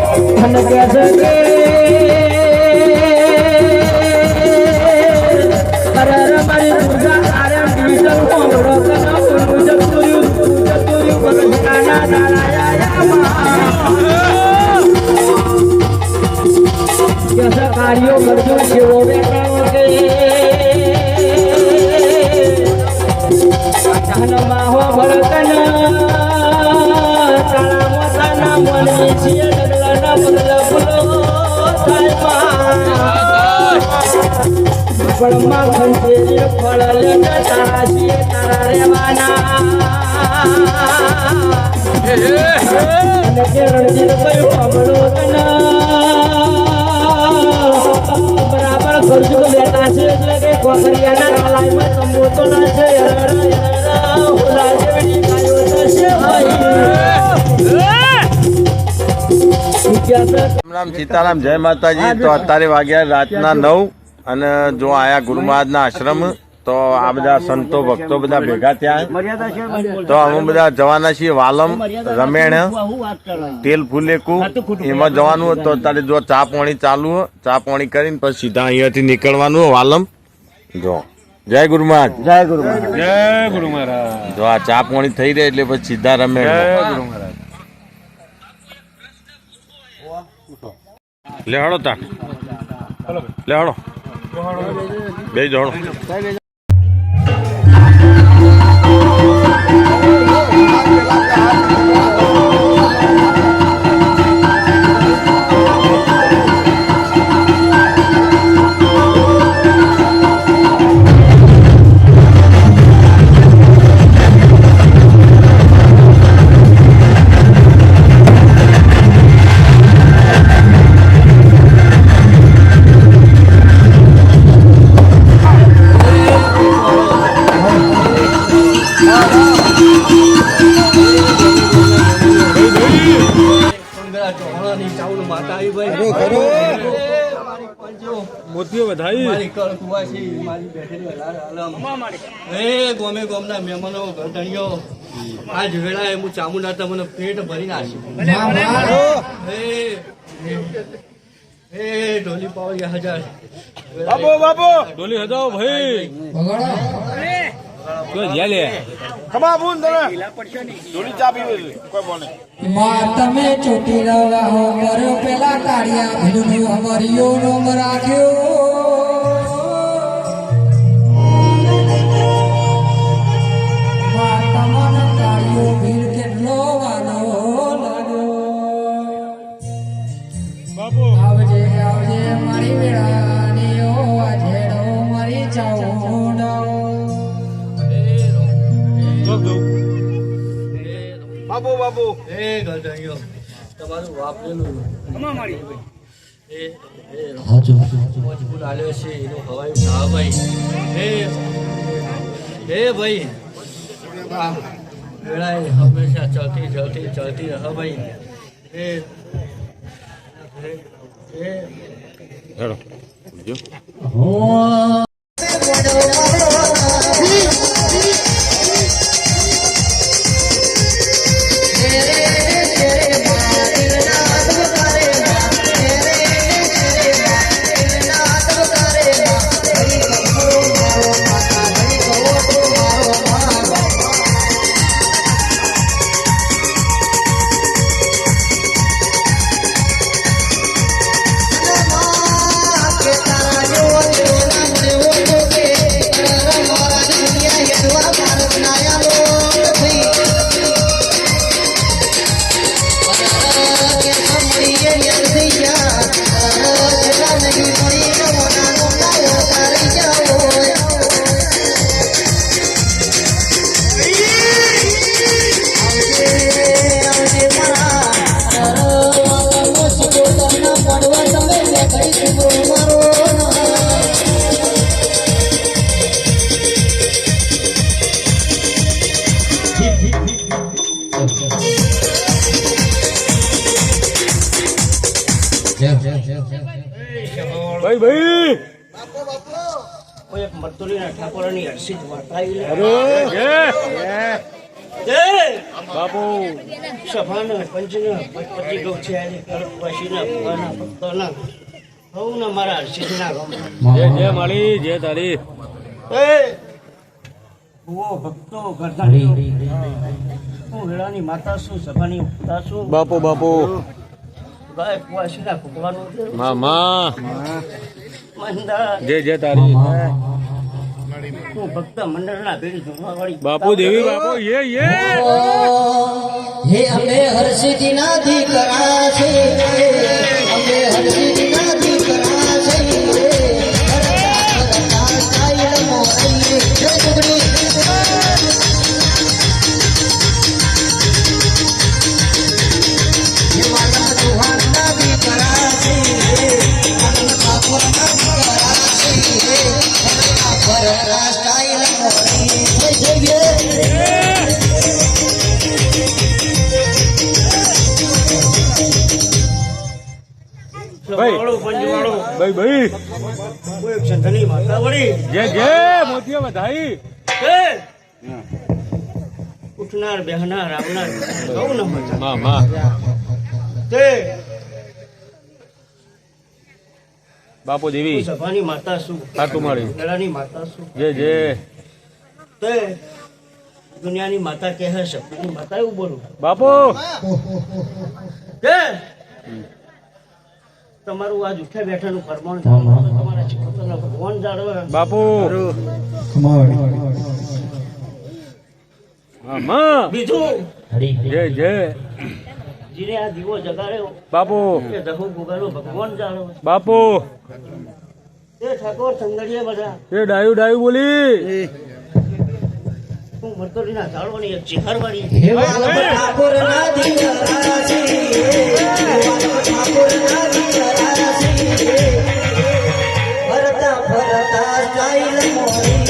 કે છે કે અરે અરે મારી પૂજા આરે થાય ફળમાં ખંચેરી ફળ લેતા તારા છીએ તારા રેવાના અને કે રણજીત કયું અમળો બરાબર ખર્ચો લેતા છે એટલે કે કોકરિયાના કાલાઈમાં તંબોતો ના છે હુલા જેવી ગાયો થશે ભાઈ રામ રામ સીતારામ જય માતાજી. તો અત્યારે વાગ્યા રાતના નવ અને જો આયા ગુરુ મહારાજના આશ્રમ તો આ બધા સંતો ભક્તો બધા ભેગા થયા. તો અમે બધા જવાના છીએ વાલમ રમેણ તેલ ફુલેકુ. એમાં જવાનું હોય તો અત્યારે જો ચા પાણી ચાલુ હોય ચા પાણી કરીને પછી સીધા અહીંયાથી નીકળવાનું વાલમ. જો. જય ગુરુ મહારાજ જય ગુરુ મહારાજ જય ગુરુ મહારાજ જો આ ચા પાણી થઈ રહે એટલે પછી સીધા રમેણ જય ગુરુ મહારાજ લે તા લેહાડો બે જોડો હે ગોમે ગોમના મહેમાનો ઘરધણીઓ આજ વેળાએ હું ચામુંડા તમને પેટ ભરી નાખ્યું હે ઢોલી હજાર. બાબો બાબો ઢોલી હજાઓ ભાઈ. તો માં તમે ચોટી રહો હો પેલા કાઢ્યા ભીડનું અમરિયો નોમ રાખ્યો. બાબો બાબો. એ ઘરધણીઓ તમારું વાપરેલું એ હાજો. મજબૂત આલ્યો છે એનો હવાઈ ના ભાઈ. હે હે ભાઈ. વેળાએ હંમેશા ચલતી ચલતી ચલતી રહ ભાઈ. એ એ હેલો જો જો ભાઈ ભાઈ. કોઈ એક મરતુરીના ઠાકોરની હર્ષિત વાર્તા આવી બાપુ. સભાના પંચના પતિ ગૌ છે આજે કલ્પવાસીના ભગવાનના ભક્તોના. સૌના મારા હર્ષિતના જય જય માળી જે તારી એ. ભુવો ભક્તો ગરદાની હું વેળાની માતા છું સભાની માતા છું બાપુ બાપુ ગાય કુવાસીના ભગવાનો છે મામા જમવાવાળી બાપુ દેવી બાપુ હે અમે હર્ષિદીના દીકરા છે અમે ભાઈ. ભાઈ માતા વળી. જય જય મોતિયા વધાઈ ઉઠનાર બેહનાર આવનાર. સૌ ન મજા તે. બાપુ દેવી. સભાની માતા શું? સાતું મારી. ગળાની માતા શું? જે જે. તે. દુનિયાની માતા કહે છે. માતા એવું બોલું. બાપુ. કે તમારું આજ ઉઠે બેઠાનું પરમાણ તમારા ચિત્તોના ભગવાન જાણવે બાપુ. બીજું? જય જય. જેને આ દીવો જગાડ્યો. બાપુ. દહુ ગુગાડો ભગવાન જાણવે બાપુ. એ ઠાકોર સંગડીએ બધા. એ ડાયું ડાયું બોલી. હું મરતોડીના ઝાડવાની એક ચિહરવાળી. હે વાલમ ઠાકોરના દીકરા વાલમ ઠાકોરના દીકરા ફરતા ફરતા સ્ટાઇલ મોરી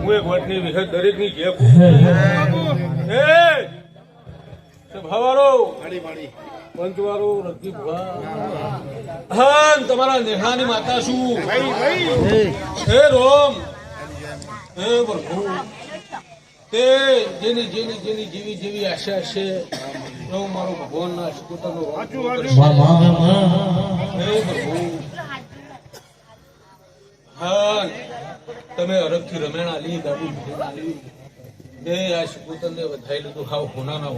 હું એક વાતની વિગત દરેકની ઘેર પૂછું. નેહા ને તમારા નેહાની માતા શું? હે રોમ. હે પ્રભુ. તે જેની જેની જેની જેવી જેવી આશા છે હું મારો ભગવાનના સ્કૂટરનો હે પ્રભુ. હા તમે અરગથી રમેણા લી. તે આ સ્કૂટરને વધાઈ લીધું હાવ હોનાના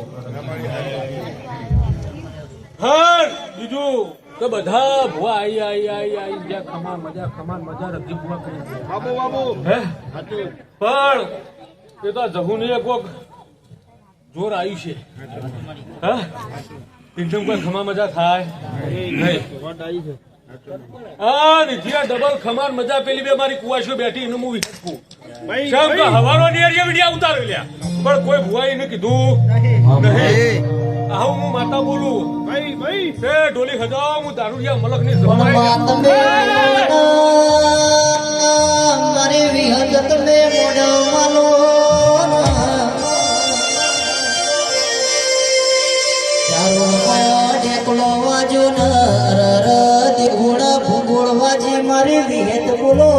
હા બીજું તો બધા ભુવા આઈ આઈ આઈ આઈ જ્યાં ખમાન મજા ખમાન મજા રધી ભુવા કરી બાબુ બાબુ. હે? પણ એ તો જહુની કોક જોર આવ્યું છે. હા? એકદમ કોઈ ખમા મજા થાય? નહીં. હા ને જ્યાં ડબલ ખમાન મજા પેલી બે મારી કુવાશો બેઠી એનું હું વિચારું શેમ તો હવાનો નિયર જે વિડિયા ઉતારી લ્યા. પણ કોઈ ભુવાઈ ને કીધું? નહીં. આવું હું માતા બોલું. ભાઈ ભાઈ. તે ઢોલી ખજાવ હું દારૂડિયા મલકની મારી વિહંગત મે મોઢ માલો ચારો ઢેકલો વાજો ન રર દિગુણ ભૂગોળ વાજી મારી વિહત બોલો.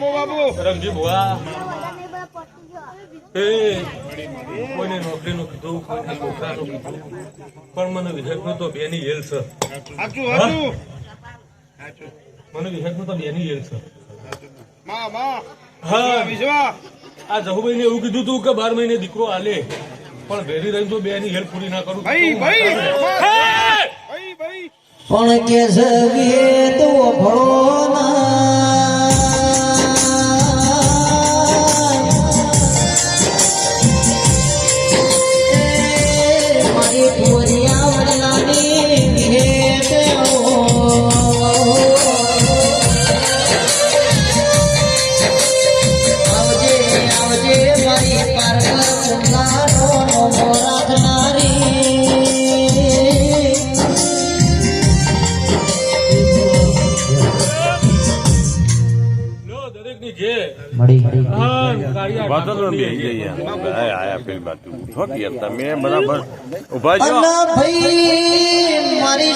બાબુ બાબુ. રમજી ભુવા. એ કોઈને નોકરીનું કીધું કોઈને છોકરાનું કીધું. પણ મને વિધેકનું તો બેની હેલ છે. મને વિધેકનું તો બેની હેલ છે. હા. આ જહુભાઈ ને એવું કીધું તું કે બાર મહિને દીકરો આલે. પણ ભેરી રહીને તો બેની હેલ્પ પૂરી ના કરું! પણ કે તો વાતો તો બે જઈએ આયા પેલી બાજુ ઉઠો કે યાર તમે બરાબર. ઊભા છો ભાઈ મારી